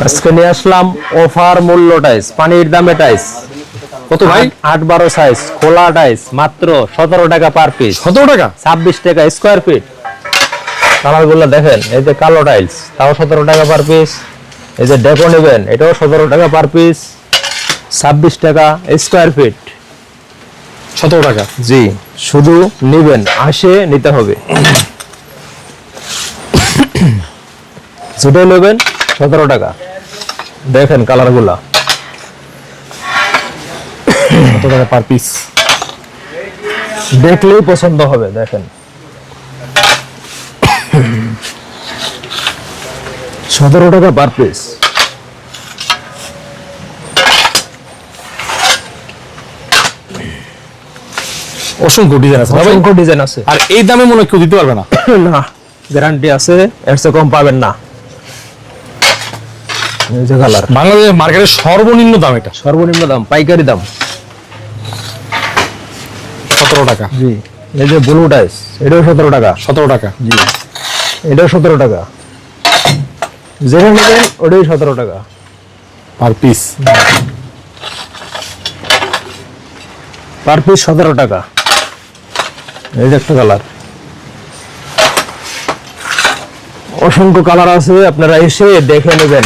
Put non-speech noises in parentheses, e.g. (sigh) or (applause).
আজকে নিয়ে আসলাম অফার মূল্য টাইস পানির দামে টাইস কত ভাই? আট বারো সাইজ খোলা টাইস মাত্র সতেরো টাকা পার পিস সতেরো টাকা? ছাব্বিশ টাকা স্কোয়ার ফিট কালারগুলো দেখেন এই যে কালো টাইলস তাও সতেরো টাকা পার পিস এই যে ডেকো নেবেন এটাও সতেরো টাকা পার পিস ছাব্বিশ টাকা স্কোয়ার ফিট সতেরো টাকা? জি শুধু নিবেন আসে নিতে হবে। (coughs) যেটা নেবেন সতেরো টাকা। দেখেন কালারগুলা। কত টাকা পার পিস দেখলেই পছন্দ হবে দেখেন। সতেরো টাকা পার পিস অসংখ্য ডিজাইন আছে অসংখ্য ডিজাইন আছে। আর এই দামে মনে কেউ দিতে পারবে না? (coughs) না গ্যারান্টি আছে এর কম পাবেন না। এই যে কালার বাংলাদেশের মার্কেটের সর্বনিম্ন দাম এটা। সর্বনিম্ন দাম পাইকারি দাম। সতেরো টাকা। জি এই যে ব্লু টাইস এটাও সতেরো টাকা। সতেরো টাকা। জি এটাও সতেরো টাকা। যেটা নেবেন ওটাই সতেরো টাকা। পার পিস পার পিস সতেরো টাকা। এই যে একটা কালার অসংখ্য কালার আছে আপনারা এসে দেখে নেবেন।